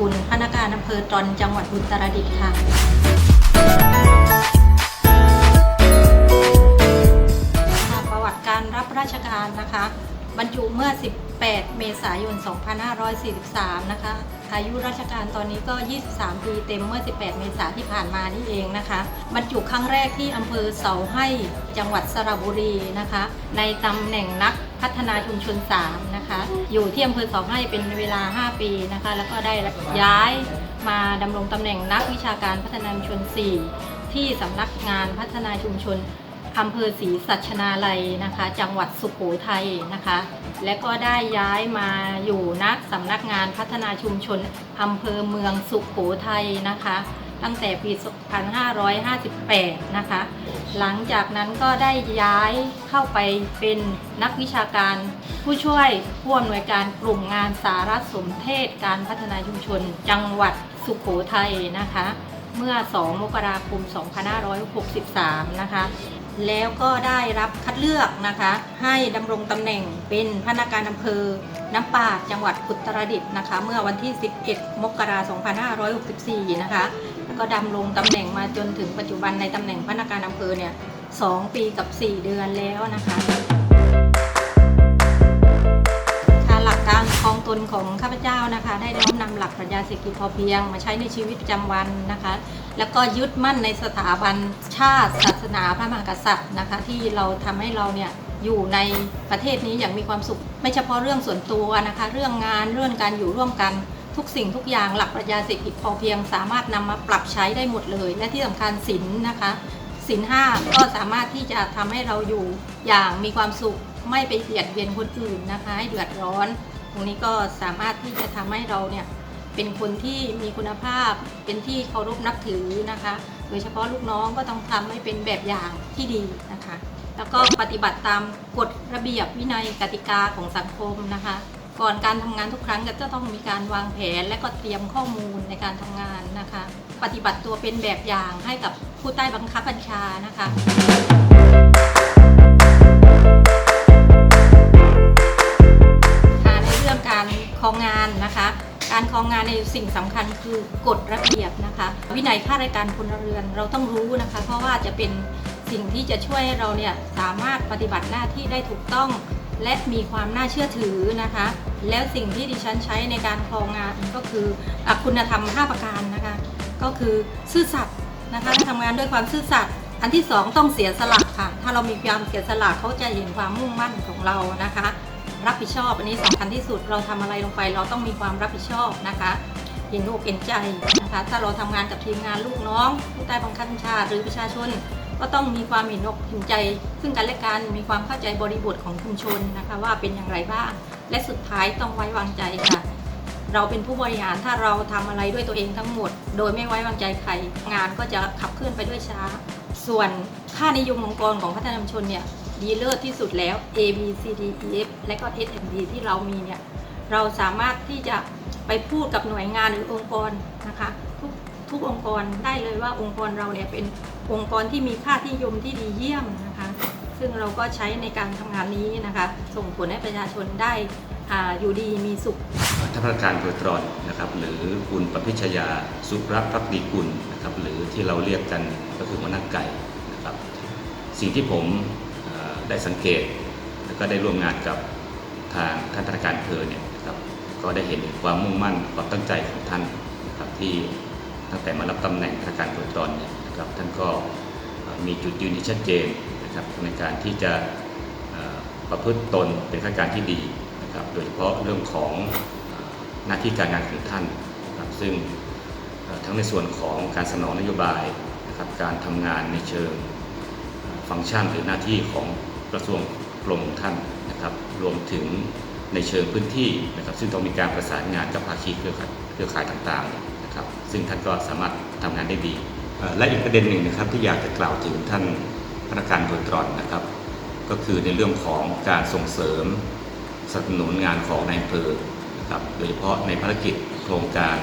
กุลพนักงานอำเภอตรอนจังหวัดอุตรดิตถ์ค่ะประวัติการรับราชการนะคะ บรรจุเมื่อ 18 เมษายน 2543 นะคะ อายุราชการตอนนี้ก็ 23 ปีเต็มเมื่อ 18 เมษายนที่ผ่านมานี่เองนะคะ บรรจุครั้งแรกที่อำเภอเสาให้จังหวัดสระบุรีนะคะ ในตำแหน่งนัก พัฒนาชุมชน 3 นะคะ อยู่ที่อำเภอเสาให้เป็นเวลา 5 ปีนะคะ แล้วก็ได้ย้ายมาดำรงตำแหน่งนักวิชาการพัฒนาชุมชน 4 ที่สำนักงานพัฒนาชุมชนอำเภอศรีสัชนาลัยนะคะ จังหวัดสุโขทัยนะคะ และก็ได้ย้ายมาอยู่นักสำนักงานพัฒนาชุมชนอำเภอเมืองสุโขทัยนะคะ ตั้งแต่ปี 2558 นะคะ หลังจากนั้นก็ได้ย้ายเข้าไปเป็นนักวิชาการ ผู้ช่วยผู้อำนวยการกลุ่มงานสารสมเทศการพัฒนาชุมชน จังหวัดสุโขทัยนะคะ เมื่อ 2 มกราคม 2563 นะคะแล้วก็ได้รับคัดเลือกนะคะ ให้ดำรงตำแหน่งเป็นพนักงานอำเภอ น้ำปาดจังหวัดอุตรดิตถ์นะคะ เมื่อวันที่ 11 มกราคม 2564 นะคะ ก็ดำรงตำแหน่งมาจนถึงปัจจุบันในตำแหน่งพนักงานอำเภอเนี่ย2ปีกับ 4 เดือนแล้วนะคะค่ะหลักการครองตนของข้าพเจ้านะคะ ได้น้อมนำหลักปรัชญาเศรษฐกิจพอเพียง มาใช้ในชีวิตประจำวันนะคะ แล้วก็ยึดมั่นในสถาบันชาติ ศาสนาพระมหากษัตริย์นะคะ ที่เราทำให้เราเนี่ยอยู่ในประเทศนี้อย่างมีความสุข ไม่เฉพาะเรื่องส่วนตัวนะคะ เรื่องงานเรื่องการอยู่ร่วมกัน ทุกสิ่งทุกอย่างหลักปรัชญาเศรษฐกิจพอเพียง สามารถนำมาปรับใช้ได้หมดเลย และที่สำคัญศีลนะคะสินห้าก็สามารถที่จะทำให้เราอยู่อย่างมีความสุขไม่ไปเบียดเบียนคนอื่นนะคะให้เดือดร้อน ตรงนี้ก็สามารถที่จะทำให้เราเนี่ยเป็นคนที่มีคุณภาพเป็นที่เคารพนับถือนะคะ โดยเฉพาะลูกน้องก็ต้องทำให้เป็นแบบอย่างที่ดีนะคะ แล้วก็ปฏิบัติตามกฎระเบียบวินัยกติกาของสังคมนะคะ ก่อนการทำงานทุกครั้งก็จะต้องมีการวางแผน และก็เตรียมข้อมูลในการทำงานนะคะ ปฏิบัติตัวเป็นแบบอย่างให้กับผู้ใต้บังคับบัญชานะคะในเรื่องการคองงานนะคะ การคองงานในสิ่งสำคัญคือกฎระเบียบนะคะ วินัยข้าราชการพลเรือนเราต้องรู้นะคะ เพราะว่าจะเป็นสิ่งที่จะช่วยให้เราเนี่ยสามารถปฏิบัติหน้าที่ได้ถูกต้อง และมีความน่าเชื่อถือนะคะ แล้วสิ่งที่ดิฉันใช้ในการครองงานก็คืออคุณธรรม 5 ประการนะคะ ก็คือซื่อสัตย์นะคะทำงานด้วยความซื่อสัตย์อันที่สองต้องเสียสละค่ะ ถ้าเรามีความเสียสละเขาจะเห็นความมุ่งมั่นของเรานะคะ รับผิดชอบอันนี้สำคัญที่สุดเราทำอะไรลงไป เราต้องมีความรับผิดชอบนะคะเห็นอกเห็นใจนะคะ ถ้าเราทำงานกับทีมงานลูกน้อง ผู้ใต้บังคับบัญชาหรือประชาชน ก็ต้องมีความเห็นอกเห็นใจ ซึ่งกันและกันมีความเข้าใจบริบทของชุมชนนะคะ ว่าเป็นอย่างไรบ้าง และสุดท้ายต้องไว้วางใจค่ะ เราเป็นผู้บริหารถ้าเราทำอะไรด้วยตัวเองทั้งหมด โดยไม่ไว้วางใจใคร งานก็จะขับเคลื่อนไปด้วยช้า ส่วนค่านิยมองค์กรของพัฒนาชุมชนเนี่ยดีเลิศที่สุดแล้ว A B C D E F และก็ S M D ที่เรามีเนี่ยเราสามารถที่จะไปพูดกับหน่วยงานหรือองค์กรนะคะทุกทุกองค์กรได้เลยว่าองค์กรเราเนี่ยเป็น องค์กรที่มีค่าที่ยมที่ดีเยี่ยมนะคะ ซึ่งเราก็ใช้ในการทำงานนี้นะคะ ส่งผลให้ประชาชนได้อาอยู่ดีมีสุข ท่านพนักานโดยตรอนนะครับหรือคุณประพิชยาสุรักษ์พักดีกุลนะครับหรือที่เราเรียกกันก็คือหัวหน้าไก่นะครับสิ่งที่ผมเอ่อได้สังเกต แล้วก็ได้ร่วมงานกับทางท่านธนาคารเพอเนี่ยนะครับก็ได้เห็นถึงความมุ่งมั่นความตั้งใจของท่านนะครับที่ตั้งแต่มารับตำแหน่งธนาคารโดยตรอนเนี่ย นะครับท่านก็มีจุดยืนที่ชัดเจนนะครับในการที่จะประพฤติตนเป็นข้าราชการที่ดีนะครับโดยเฉพาะเรื่องของหน้าที่การงานของท่านนะครับซึ่งทั้งในส่วนของการสนองนโยบายนะครับการทำงานในเชิงฟังก์ชันหรือหน้าที่ของกระทรวงกรมท่านนะครับรวมถึงในเชิงพื้นที่นะครับซึ่งต้องมีการประสานงานกับภาคีเครือข่ายเครือขายต่างๆนะครับซึ่งท่านก็สามารถทำงานได้ดี และอีกประเด็นหนึ่งนะครับที่อยากจะกล่าวถึงท่านพนักงานโดยตรอนนะครับ ก็คือในเรื่องของการส่งเสริมสนับสนุนงานของนายอำเภอนะครับโดยเฉพาะในภารกิจโครงการ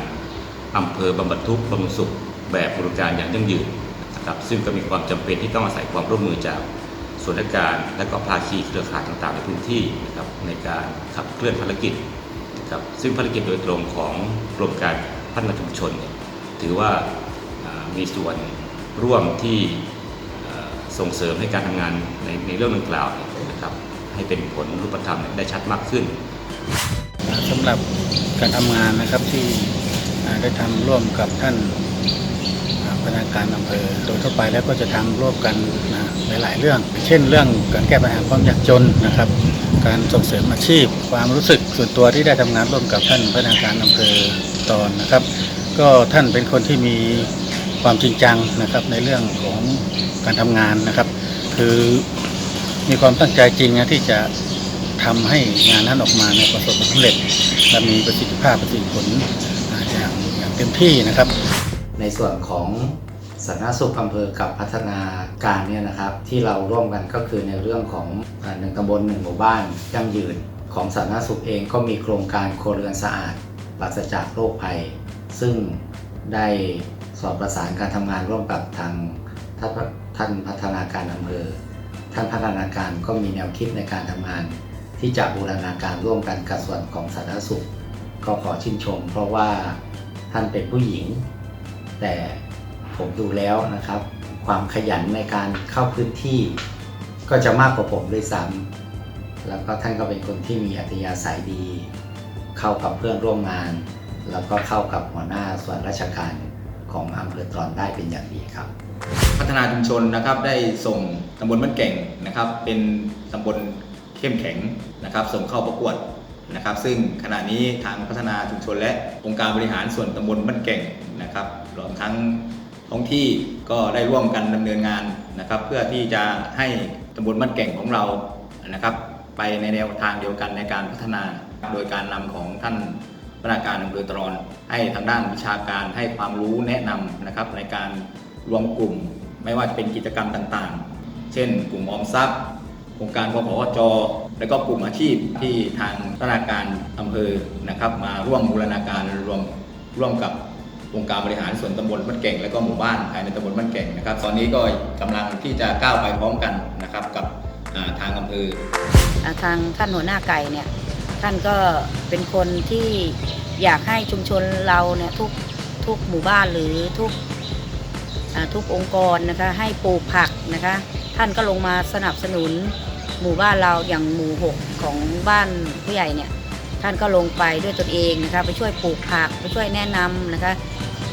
อำเภอบำบัดทุกข์บำรุงสุขแบบบริการอย่างยั่งยืนนะครับซึ่งก็มีความจำเป็นที่ต้องอาศัยความร่วมมือจากส่วนราชการและก็ภาคีเครือข่ายต่างๆ ในพื้นที่นะครับในการขับเคลื่อนภารกิจนะครับซึ่งภารกิจโดยตรงของกรมการพัฒนาชุมชนเนี่ยถือว่า มีส่วนร่วมที่ส่งเสริมให้การทำงานในในเรื่องดังกล่าวนะครับให้เป็นผลรูปธรรมได้ชัดมากขึ้นสำหรับการทำงานนะครับที่ได้ทำร่วมกับท่านพนักงานอำเภอโดยทั่วไปแล้วก็จะทำร่วมกันนะหลาย ๆ เรื่อง เช่น เรื่องการแก้ปัญหาความยากจนนะครับ การส่งเสริมอาชีพ ความรู้สึกส่วนตัวที่ได้ทำงานร่วมกับท่านพนักงานอำเภอตอนนะครับ ก็ท่านเป็นคนที่มี ความจริงจังนะครับในเรื่องของการทำงานนะครับ คือมีความตั้งใจจริงนะที่จะทำให้งานนั้นออกมาเนี่ยประสบความสำเร็จและมีประสิทธิภาพประสิทธิผลอ่าอย่างอย่างเต็มที่นะครับ ในส่วนของสาธารณสุขอำเภอกับพัฒนาการเนี่ยนะครับ ที่เราร่วมกันก็คือในเรื่องของหนึ่งตำบลหนึ่งหมู่บ้านยั่งยืนของสาธารณสุขเองก็มีโครงการโครเรือนสะอาดปราศจากโรคภัย ซึ่งได้ สอบประสานการทำงานร่วมกับทางท่านท่านพัฒนาการอำเภอ ท่านพัฒนาการก็มีแนวคิดในการทำงาน ที่จะบูรณาการร่วมกันกับส่วนของสาธารณสุข ก็ขอชื่นชม เพราะว่าท่านเป็นผู้หญิง แต่ผมดูแล้วนะครับ ความขยันในการเข้าพื้นที่ ก็จะมากกว่าผมด้วยซ้ำแล้วก็ท่านก็เป็นคนที่มีอัธยาศัยดี เข้ากับเพื่อนร่วมงาน แล้วก็เข้ากับหัวหน้าส่วนราชการ ของอำเภอตรอนได้เป็นอย่างดีครับ พัฒนาชุมชนนะครับได้ส่งตำบลบ้านเก่งนะครับ เป็นตำบลเข้มแข็งนะครับ ส่งเข้าประกวดนะครับ ซึ่งขณะนี้ทางพัฒนาชุมชน และองค์การบริหารส่วนตำบลบ้านเก่งนะครับรวมทั้งท้องที่ก็ได้ร่วมกันดำเนินงานนะครับ เพื่อที่จะให้ตำบลบ้านเก่งของเรานะครับ ไปในแนวทางเดียวกันในการพัฒนา โดยการนำของท่าน พนักงานอำเภอตรอน ให้ทางด้านวิชาการให้ความรู้แนะนำนะครับในการรวมกลุ่มไม่ว่าจะเป็นกิจกรรมต่างๆ เช่น กลุ่มออมทรัพย์โครงการพพอจอและก็กลุ่มอาชีพที่ทางธนาการอำเภอนะครับ มาร่วมบูรณาการรวมร่วมกับองค์การบริหารส่วนตำบลบ้านเก่ง และก็หมู่บ้านภายในตำบลบ้านเก่งนะครับ ตอนนี้ก็กำลังที่จะก้าวไปพร้อมกันนะครับกับทางอำเภอทางท่านหัวหน้าไก่เนี่ย ท่านก็เป็นคนที่อยากให้ชุมชนเราเนี่ยทุกทุกหมู่บ้านหรือทุกทุกองค์กรนะคะให้ปลูกผักนะคะ ท่านก็ลงมาสนับสนุนหมู่บ้านเราอย่างหมู่หกของบ้านผู้ใหญ่เนี่ยท่านก็ลงไปด้วยตนเองนะคะไปช่วยปลูกผักไปช่วยแนะนำนะคะ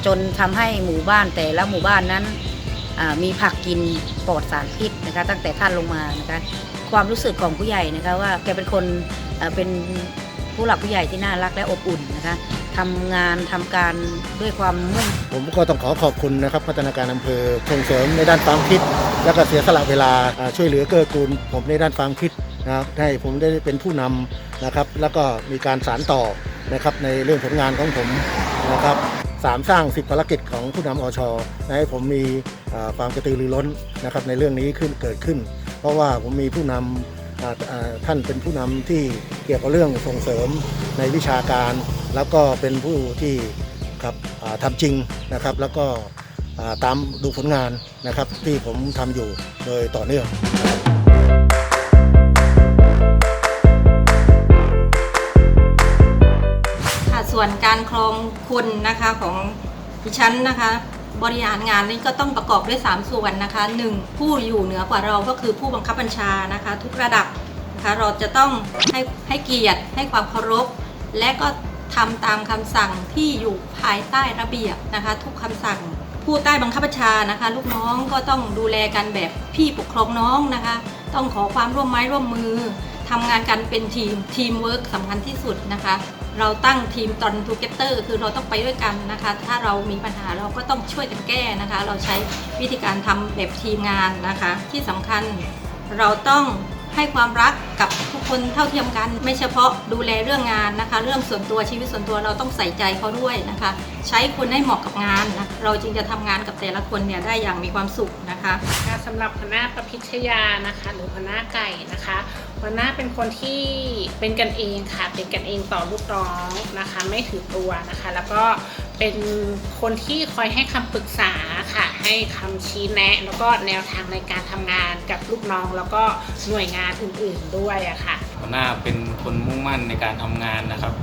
จนทำให้หมู่บ้านแต่ละหมู่บ้านนั้นมีผักกินปลอดสารพิษนะคะ ตั้งแต่ท่านลงมานะคะ ความรู้สึกของผู้ใหญ่นะคะว่าแกเป็นคน เป็นผู้หลักผู้ใหญ่ที่น่ารักและอบอุ่นนะคะทำงานทำการด้วยความมุ่ง ผมก็ต้องขอขอบคุณนะครับพัฒนาการอำเภอส่งเสริมในด้านความคิด แล้วก็เสียสละเวลาอ่าช่วยเหลือเกื้อกูลผมในด้านความคิดนะครับให้ผมได้เป็นผู้นำนะครับ แล้วก็มีการสานต่อนะครับในเรื่องผลงานของผมนะครับสามสร้างสิบภารกิจของผู้นำอชให้ผมมีอ่าความกระตือรือร้นนะครับในเรื่องนี้ขึ้นเกิดขึ้น เพราะว่าผมมีผู้นำอ่าอ่า ท่านเป็นผู้นำที่เกี่ยวกับเรื่องส่งเสริมในวิชาการ แล้วก็เป็นผู้ที่ครับทำจริงนะครับ แล้วก็ตามดูผลงานนะครับที่ผมทำอยู่โดยต่อเนื่องค่ะส่วนการครองคนนะคะของดิฉันนะคะ บริหารงานนี้ก็ต้องประกอบด้วย 3 ส่วนนะคะ 1. ผู้อยู่เหนือกว่าเราก็คือผู้บังคับบัญชานะคะ ทุกระดับนะคะเราจะต้องให้ให้เกียรติให้ความเคารพ และก็ทำตามคำสั่งที่อยู่ภายใต้ระเบียบนะคะ ทุกคำสั่งผู้ใต้บังคับบัญชานะคะ ลูกน้องก็ต้องดูแลกันแบบพี่ปกครองน้องนะคะ ต้องขอความร่วมไม้ร่วมมือทำงานกันเป็นทีมทีมเวิร์กสำคัญที่สุดนะคะ เราตั้งทีมตอนทูเกเตอร์คือเราต้องไปด้วยกันนะคะ ถ้าเรามีปัญหาเราก็ต้องช่วยกันแก้นะคะ เราใช้วิธีการทำแบบทีมงานนะคะ ที่สำคัญเราต้องให้ความรักกับทุกคนเท่าเทียมกัน ไม่เฉพาะดูแลเรื่องงานนะคะ เรื่องส่วนตัวชีวิตส่วนตัวเราต้องใส่ใจเขาด้วยนะคะ ใช้คนให้เหมาะกับงานนะเราจึงจะทำงานกับแต่ละคนเนี่ยได้อย่างมีความสุขนะคะค่ะสำหรับหัวหน้าประพิชยานะคะ หรือหัวหน้าไก่นะคะ หัวหน้าเป็นคนที่เป็นกันเองค่ะ เป็นกันเองต่อลูกน้องนะคะ ไม่ถือตัวนะคะ แล้วก็เป็นคนที่คอยให้คำปรึกษาค่ะ ให้คำชี้แนะ แล้วก็แนวทางในการทำงานกับลูกน้อง แล้วก็หน่วยงานอื่นๆด้วยอะค่ะ หัวหน้าเป็นคนมุ่งมั่นในการทำงานนะครับ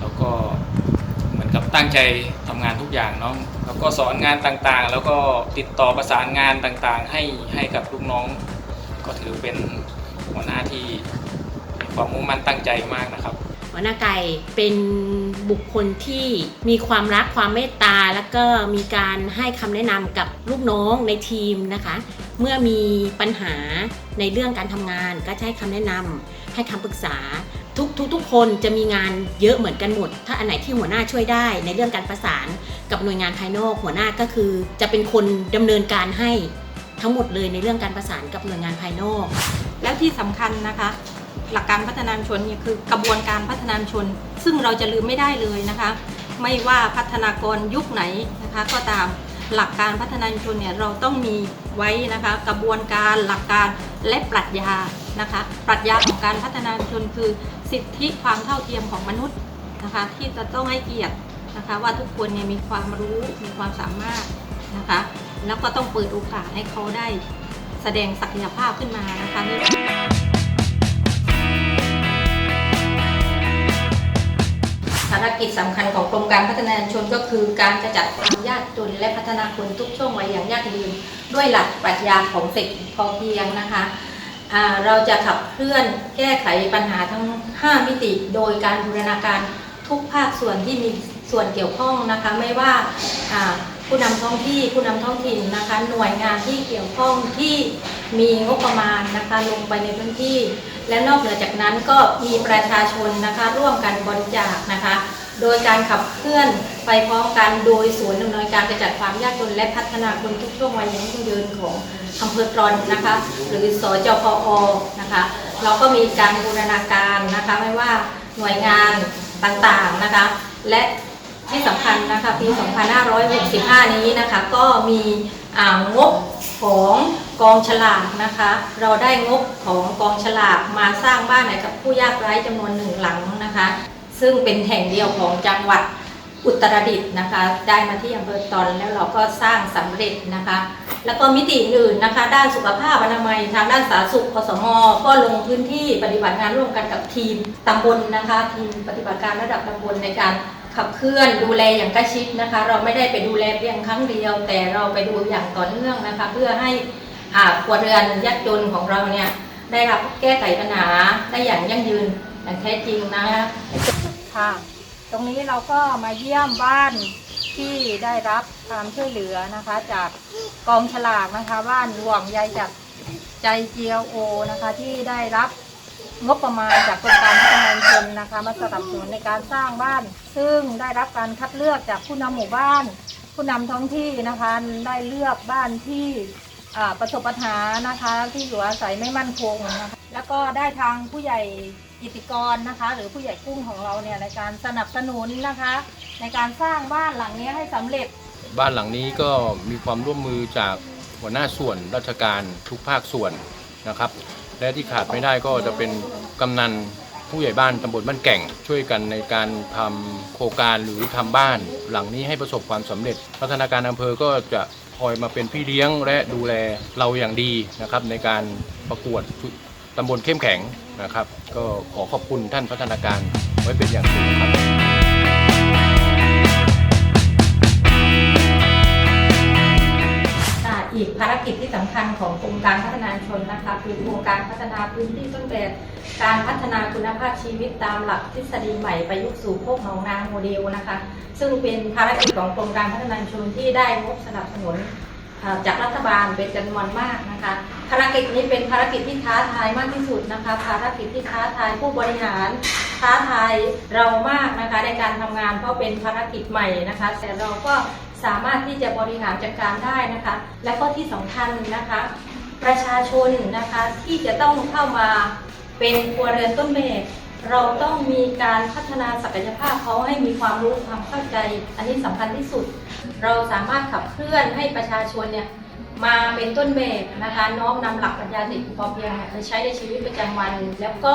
แล้วก็เหมือนกับตั้งใจทำงานทุกอย่างเนาะแล้วก็สอนงานต่างๆ แล้วก็ติดต่อประสานงานต่างๆ ให้ให้กับลูกน้อง ก็ถือเป็น ที่มีความมุ่งมั่นตั้งใจมากนะครับหัวหน้าไก่เป็นบุคคลที่มีความรักความเมตตา แล้วก็มีการให้คำแนะนำกับลูกน้องในทีมนะคะ เมื่อมีปัญหาในเรื่องการทำงานก็จะให้คำแนะนำให้คำปรึกษาทุกทุกทุกคนจะมีงานเยอะเหมือนกันหมด ถ้าอันไหนที่หัวหน้าช่วยได้ ในเรื่องการประสานกับหน่วยงานภายนอกหัวหน้าก็คือ จะเป็นคนดำเนินการให้ทั้งหมดเลยในเรื่องการประสานกับหน่วยงานภายนอก แล้วที่สำคัญนะคะ หลักการพัฒนาชนเนี่ยคือกระบวนการพัฒนาชน ซึ่งเราจะลืมไม่ได้เลยนะคะ ไม่ว่าพัฒนากรยุคไหนนะคะ ก็ตามหลักการพัฒนาชนเนี่ยเราต้องมีไว้นะคะ กระบวนการหลักการและปรัชญานะคะ ปรัชญาของการพัฒนาชนคือสิทธิความเท่าเทียมของมนุษย์นะคะ ที่จะต้องให้เกียรตินะคะ ว่าทุกคนเนี่ยมีความรู้มีความสามารถนะคะ แล้วก็ต้องเปิดโอกาสให้เขาได้ แสดงศักยภาพขึ้นมานะคะนี่ภารกิจสำคัญของกรมการพัฒนาชนก็คือ การกระจัดความยากจนและพัฒนาคนทุกช่วงวัยอย่างยั่งยืน ด้วยหลักปรัชญาของเศรษฐกิจพอเพียงนะคะเราจะขับเคลื่อนแก้ไขปัญหาทั้ง 5 มิติ โดยการบูรณาการทุกภาคส่วนที่มีส่วนเกี่ยวข้องนะคะ ไม่ว่า ผู้นำท้องที่ผู้นำท้องถิ่นนะคะ หน่วยงานที่เกี่ยวข้องที่มีงบประมาณนะคะลงไปในพื้นที่ และนอกเหนือจากนั้นก็มีประชาชนนะคะร่วมกันบริจาคนะคะ โดยการขับเคลื่อนไปพร้อมกันโดยศูนย์ดำเนินการกระจัดความยากจนและพัฒนาคนทุกช่วงวัยยั่งยืนของอำเภอตรอนนะคะ หรือสจพอนะคะ เราก็มีการบูรณาการนะคะไม่ว่าหน่วยงานต่างๆนะคะ และ ที่สำคัญนะคะปี 2565 นี้นะคะก็มีงบของกองฉลากนะคะ เราได้งบของกองฉลากมาสร้างบ้านให้กับผู้ยากไร้จำนวนหนึ่งหลังนะคะ ซึ่งเป็นแห่งเดียวของจังหวัดอุตรดิตถ์นะคะ ได้มาที่อำเภอตอนแล้วเราก็สร้างสำเร็จนะคะ แล้วก็มิติอื่นนะคะ ด้านสุขภาพอนามัยทางด้านสาธารณสุขอสมก็ลงพื้นที่ปฏิบัติงานร่วมกันกับทีมตำบลนะคะ ทีมปฏิบัติการระดับตำบลในการ ขับเคลื่อนดูแลอย่างใกล้ชิดนะคะ เราไม่ได้ไปดูแลเพียงครั้งเดียว แต่เราไปดูอย่างต่อเนื่องนะคะ เพื่อให้อ่าครัวเรือนยากจนของเราเนี่ยได้รับแก้ไขปัญหาได้อย่างยั่งยืนอย่างแท้จริงนะคะค่ะ ตรงนี้เราก็มาเยี่ยมบ้านที่ได้รับความช่วยเหลือนะคะ จากกองฉลากนะคะบ้านหลวงใยจากใจเจียวโอนะคะที่ได้รับ งบประมาณจากกรมการพัฒนาชุมชนนะคะ มาสนับสนุนในการสร้างบ้าน ซึ่งได้รับการคัดเลือกจากผู้นำหมู่บ้าน ผู้นำท้องที่นะคะได้เลือกบ้านที่อ่าประสบปัญหานะคะที่อยู่อาศัยไม่มั่นคงนะคะแล้วก็ได้ทางผู้ใหญ่กิติกรนะคะ หรือผู้ใหญ่กุ้งของเราเนี่ยในการสนับสนุนนะคะ ในการสร้างบ้านหลังนี้ให้สำเร็จ บ้านหลังนี้ก็มีความร่วมมือจากหัวหน้าส่วนราชการทุกภาคส่วนนะครับ และที่ขาดไม่ได้ก็จะเป็นกำนันผู้ใหญ่บ้านตำบลบ้านแก่ง ช่วยกันในการทำโครงการหรือทำบ้าน หลังนี้ให้ประสบความสำเร็จ พัฒนาการอำเภอก็จะคอยมาเป็นพี่เลี้ยงและดูแลเราอย่างดีนะครับ ในการประกวดตำบลเข้มแข็งนะครับ ก็ขอขอบคุณท่านพัฒนาการไว้เป็นอย่างสูงครับ อีกภารกิจที่สำคัญของกรมการพัฒนาชนนะคะคือโครงการพัฒนาพื้นที่ต้นแบบการพัฒนาคุณภาพชีวิตตามหลักทฤษฎีใหม่ประยุกต์สู่โคกหนองนาโมเดลนะคะ ซึ่งเป็นภารกิจของกรมการพัฒนาชนที่ได้งบสนับสนุนจากรัฐบาลเป็นจำนวนมากนะคะ ภารกิจนี้เป็นภารกิจที่ท้าทายมากที่สุดนะคะ ภารกิจที่ท้าทายผู้บริหาร ท้าทายเรามากนะคะในการทำงานเพราะเป็นภารกิจใหม่นะคะแต่เราก็ สามารถที่จะบริหารจัดการได้นะคะ และก็ที่สำคัญนะคะ ประชาชนนะคะที่จะต้องเข้ามาเป็นครัวเรือนต้นแบบเราต้องมีการพัฒนาศักยภาพเขาให้มีความรู้ความเข้าใจ อันนี้สำคัญที่สุด เราสามารถขับเคลื่อนให้ประชาชนเนี่ยมาเป็นต้นแบบนะคะน้อมนำหลักปรัชญาเศรษฐกิจพอเพียงไปใช้ในชีวิตประจำวัน แล้วก็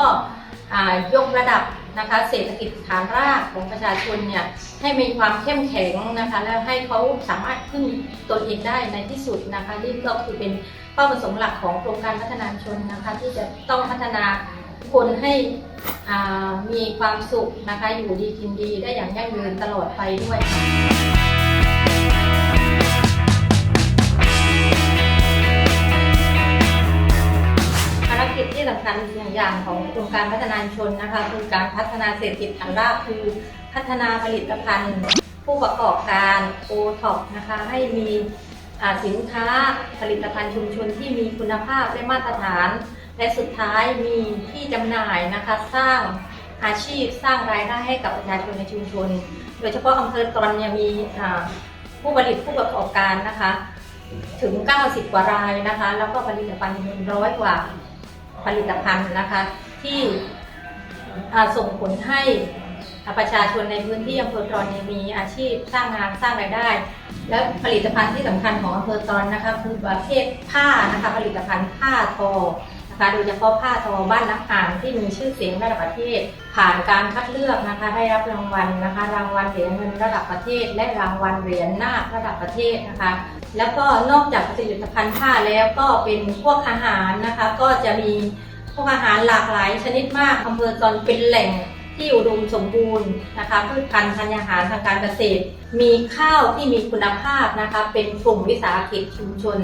ยกระดับนะคะเศรษฐกิจฐานรากของประชาชนเนี่ยให้มีความเข้มแข็งนะคะแล้วให้เขาสามารถพึ่งตนเองได้ในที่สุดนะคะนี่ก็คือเป็นเป้าประสงค์หลักของโครงการพัฒนาชนนะคะที่จะต้องพัฒนาคนให้มีความสุขนะคะอยู่ดีกินดีได้อย่างยั่งยืนตลอดไปด้วยารกิจที่สำคัญอย่างอย่างของโครงการพัฒนาชนนะคะคือการพัฒนาเศรษฐกิจฐานรากคือ พัฒนาผลิตภัณฑ์ ผู้ประกอบการโอท็อปนะคะให้มีสินค้าผลิตภัณฑ์ชุมชนที่มีคุณภาพและมาตรฐาน และสุดท้ายมีที่จำหน่ายนะคะสร้างอาชีพสร้างรายได้ให้กับประชาชนในชุมชน โดยเฉพาะอำเภอตอนเนี่ยมีผู้ผลิตผู้ประกอบการนะคะ ถึง 90 กว่ารายนะคะ แล้วก็ผลิตภัณฑ์มีร้อยกว่า ผลิตภัณฑ์นะคะ ที่ส่งผลให้ประชาชนในพื้นที่อำเภอตรอนมีอาชีพสร้างงานสร้างรายได้ และผลิตภัณฑ์ที่สำคัญของอำเภอตรอนนะคะคือประเภทผ้านะคะผลิตภัณฑ์ผ้าทอนะคะโดยเฉพาะผ้าทอบ้านนักอ่านที่มีชื่อเสียงระดับประเทศ ผ่านการคัดเลือกนะคะได้รับรางวัลนะคะ รางวัลเหรียญเงินระดับประเทศ และรางวัลเหรียญนาคระดับประเทศนะคะ แล้วก็นอกจากผลิตภัณฑ์ผ้าแล้วก็เป็นพวกอาหารนะคะ ก็จะมีพวกอาหารหลากหลายชนิดมากอำเภอตอนเป็นแหล่งที่อุดมสมบูรณ์นะคะพืชพันธุ์ธัญญาหารทางการเกษตร มีข้าวที่มีคุณภาพนะคะ เป็นกลุ่มวิสาหกิจชุมชน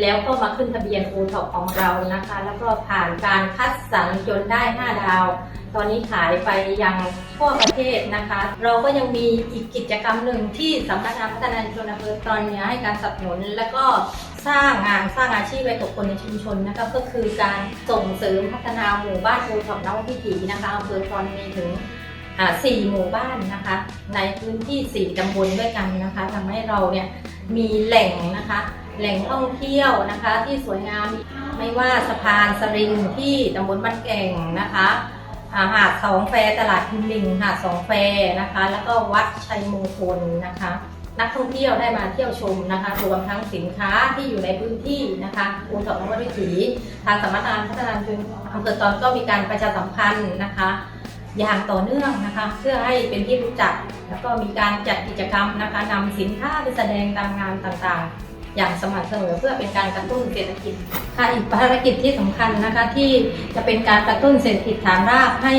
แล้วก็มาขึ้นทะเบียนโอท็อปของเรานะคะ แล้วก็ผ่านการคัดสรรจนได้ 5 ดาว ตอนนี้ขายไปยังทั่วประเทศนะคะ เราก็ยังมีอีกกิจกรรมหนึ่งที่สำนักงานพัฒนาชุมชนอำเภอตอนนี้ให้การสนับสนุน และก็สร้างงานสร้างอาชีพให้กับคนในชุมชนนะคะก็คือการส่งเสริมพัฒนาหมู่บ้านโอท็อปนววิถีนะคะอำเภอตอนมีถึงสี่หมู่บ้านนะคะ ในพื้นที่สี่ตำบลด้วยกันนะคะทำให้เราเนี่ยมีแหล่งนะคะ แหล่งท่องเที่ยวนะคะ ที่สวยงามไม่ว่าสะพานสริงที่ตำบลบ้านแก่งนะคะอาหาดสองแฟตลาดพิมลิงหาดสองแฟนะคะ แล้วก็วัดชัยมงคลนะคะ นักท่องเที่ยวได้มาเที่ยวชมนะคะรวมทั้งสินค้าที่อยู่ในพื้นที่นะคะอูทอกนวัตวิถีทางสำนักงานพัฒนาชุมชนอำเภอตอนก็มีการประชาสัมพันธ์นะคะ อย่างต่อเนื่องนะคะ เพื่อให้เป็นที่รู้จัก แล้วก็มีการจัดกิจกรรมนะคะนำสินค้าไปแสดงตามงานต่างๆ อย่างสม่ำเสมอเพื่อเป็นการกระตุ้นเศรษฐกิจค่ะอีกภารกิจที่สำคัญนะคะที่จะเป็นการกระตุ้นเศรษฐกิจฐานรากให้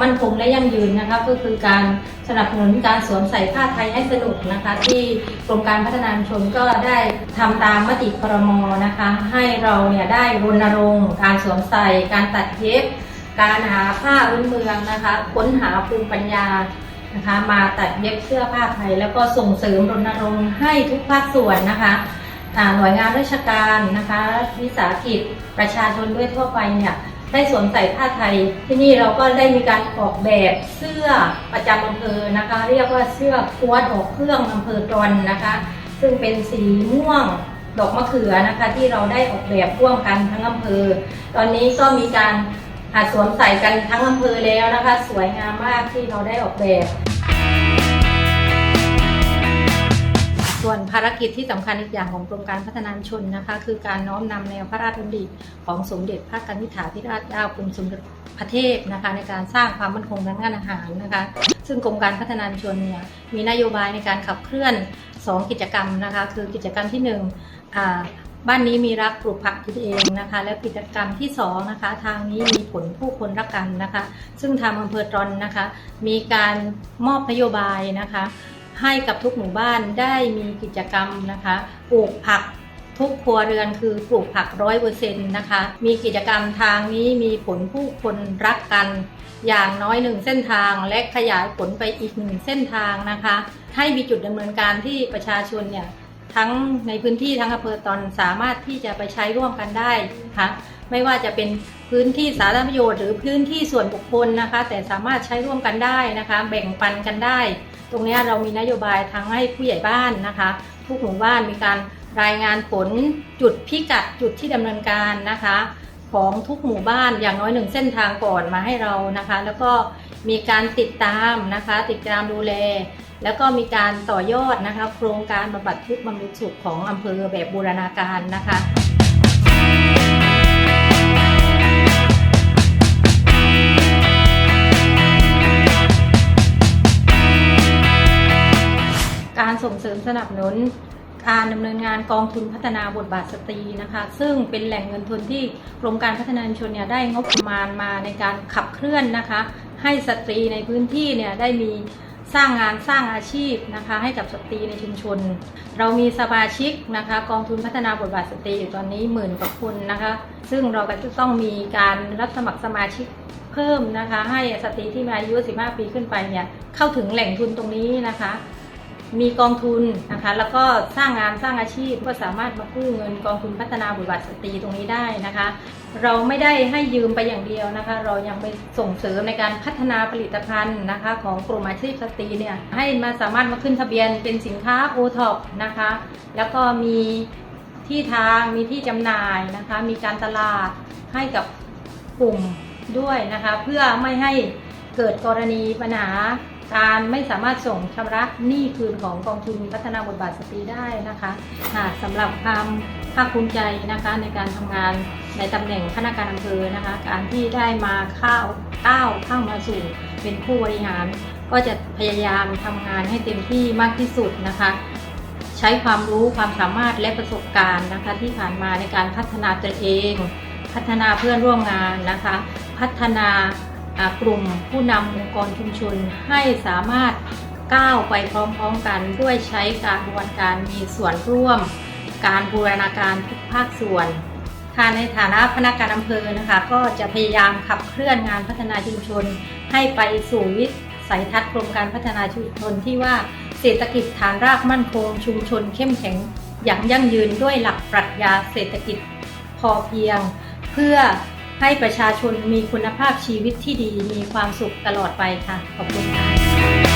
มั่นคงและยั่งยืนนะคะก็คือการสนับสนุนการสวมใส่ผ้าไทยให้สนุกนะคะ ที่กรมการพัฒนาชนก็ได้ทำตามมติครมนะคะ ให้เราเนี่ยได้รณรงค์การสวมใส่การตัดเย็บการหาผ้าพื้นเมืองนะคะ ค้นหาภูมิปัญญานะคะ มาตัดเย็บเสื้อผ้าไทย แล้วก็ส่งเสริมรณรงค์ให้ทุกภาคส่วนนะคะ หน่วยงานราชการนะคะวิสาหกิจประชาชนด้วยทั่วไปเนี่ยได้สวมใส่ผ้าไทย ที่นี่เราก็ได้มีการออกแบบเสื้อประจำอำเภอนะคะ เรียกว่าเสื้อควนออกเครื่องอำเภอตรอนนะคะ ซึ่งเป็นสีม่วงดอกมะเขือนะคะที่เราได้ออกแบบร่วมกันทั้งอำเภอ ตอนนี้ก็มีการอาสวมใส่กันทั้งอำเภอแล้วนะคะ สวยงามมากที่เราได้ออกแบบ ส่วนภารกิจที่สำคัญอีกอย่างของกรมการพัฒนาชุมชนนะคะ คือการน้อมนำแนวพระราชดำริของสมเด็จพระกนิษฐาธิราชเจ้ากรมสมเด็จพระเทพนะคะ ในการสร้างความมั่นคงทางด้านอาหารนะคะ ซึ่งกรมการพัฒนาชุมชนเนี่ยมีนโยบายในการขับเคลื่อน 2 กิจกรรมนะคะ คือกิจกรรมที่1อ่าบ้านนี้มีรักปลูกผักกินเองนะคะ และกิจกรรมที่2นะคะ ทางนี้มีผลผู้คนรักกันนะคะ ซึ่งทางอำเภอตรอนนะคะ มีการมอบนโยบายนะคะ ให้กับทุกหมู่บ้านได้มีกิจกรรมนะคะปลูกผักทุกครัวเรือนคือปลูกผักร้อยเปอร์เซ็นต์นะคะ มีกิจกรรมทางนี้มีผลผู้คนรักกัน อย่างน้อยหนึ่งเส้นทางและขยายผลไปอีกหนึ่งเส้นทางนะคะ ให้มีจุดดำเนินการที่ประชาชนเนี่ย ทั้งในพื้นที่ทั้งอำเภอตอนสามารถที่จะไปใช้ร่วมกันได้นะคะไม่ว่าจะเป็นพื้นที่สาธารณประโยชน์หรือพื้นที่ส่วนบุคคลนะคะ แต่สามารถใช้ร่วมกันได้นะคะ แบ่งปันกันได้ ตรงนี้เรามีนโยบายทั้งให้ผู้ใหญ่บ้านนะคะ ทุกหมู่บ้านมีการรายงานผลจุดพิกัดจุดที่ดำเนินการนะคะ ของทุกหมู่บ้านอย่างน้อยหนึ่งเส้นทางก่อนมาให้เรานะคะ แล้วก็มีการติดตามนะคะ ติดตามดูแล แล้วก็มีการต่อยอดนะคะ โครงการบำบัดทุกข์บำรุงสุขของอำเภอแบบบูรณาการนะคะการส่งเสริมสนับสนุนการดำเนินงานกองทุนพัฒนาบทบาทสตรีนะคะ ซึ่งเป็นแหล่งเงินทุนที่กรมการพัฒนาชุมชนเนี่ยได้งบประมาณมาในการขับเคลื่อนนะคะ ให้สตรีในพื้นที่เนี่ยได้มี สร้างงานสร้างอาชีพนะคะให้กับสตรีในชุมชน เรามีสมาชิกนะคะกองทุนพัฒนาบทบาทสตรีอยู่ตอนนี้หมื่นกว่าคนนะคะ ซึ่งเราก็จะต้องมีการรับสมัครสมาชิกเพิ่มนะคะ ให้สตรีที่มีอายุ 15 ปีขึ้นไปเนี่ยเข้าถึงแหล่งทุนตรงนี้นะคะ มีกองทุนนะคะแล้วก็สร้างงานสร้างอาชีพก็สามารถมากู้เงินกองทุนพัฒนาบทบาทสตรีตรงนี้ได้นะคะ เราไม่ได้ให้ยืมไปอย่างเดียวนะคะ เรายังไปส่งเสริมในการพัฒนาผลิตภัณฑ์นะคะ ของกลุ่มอาชีพสตรีเนี่ยให้มาสามารถมาขึ้นทะเบียนเป็นสินค้าโอท็อปนะคะ แล้วก็มีที่ทางมีที่จำหน่ายนะคะ มีการตลาดให้กับกลุ่มด้วยนะคะ เพื่อไม่ให้เกิดกรณีปัญหา การไม่สามารถส่งชำระหนี้คืนของกองทุนพัฒนาบทบาทสตรีได้นะคะสำหรับความภาคภูมิใจนะคะในการทำงานในตำแหน่งคณะการอำเภอนะคะ การที่ได้มาเข้าก้าวเข้ามาสู่เป็นผู้บริหาร ก็จะพยายามทำงานให้เต็มที่มากที่สุดนะคะ ใช้ความรู้ความสามารถและประสบการณ์นะคะ ที่ผ่านมาในการพัฒนาตนเอง พัฒนาเพื่อนร่วมงานนะคะ พัฒนา กลุ่มผู้นำองค์กรชุมชนให้สามารถก้าวไปพร้อมๆกันด้วยใช้การบวนการมีส่วนร่วม การบูรณาการทุกภาคส่วนค่ะในฐานะพนักงานอำเภอนะคะก็จะพยายามขับเคลื่อนงานพัฒนาชุมชน ให้ไปสู่วิสัยทัศน์กรมการพัฒนาชุมชนที่ว่าเศรษฐกิจฐานรากมั่นคง ชุมชนเข้มแข็งอย่างยั่งยืนด้วยหลักปรัชญาเศรษฐกิจพอเพียง เพื่อ ให้ประชาชนมีคุณภาพชีวิตที่ดีมีความสุขตลอดไปค่ะ ขอบคุณค่ะ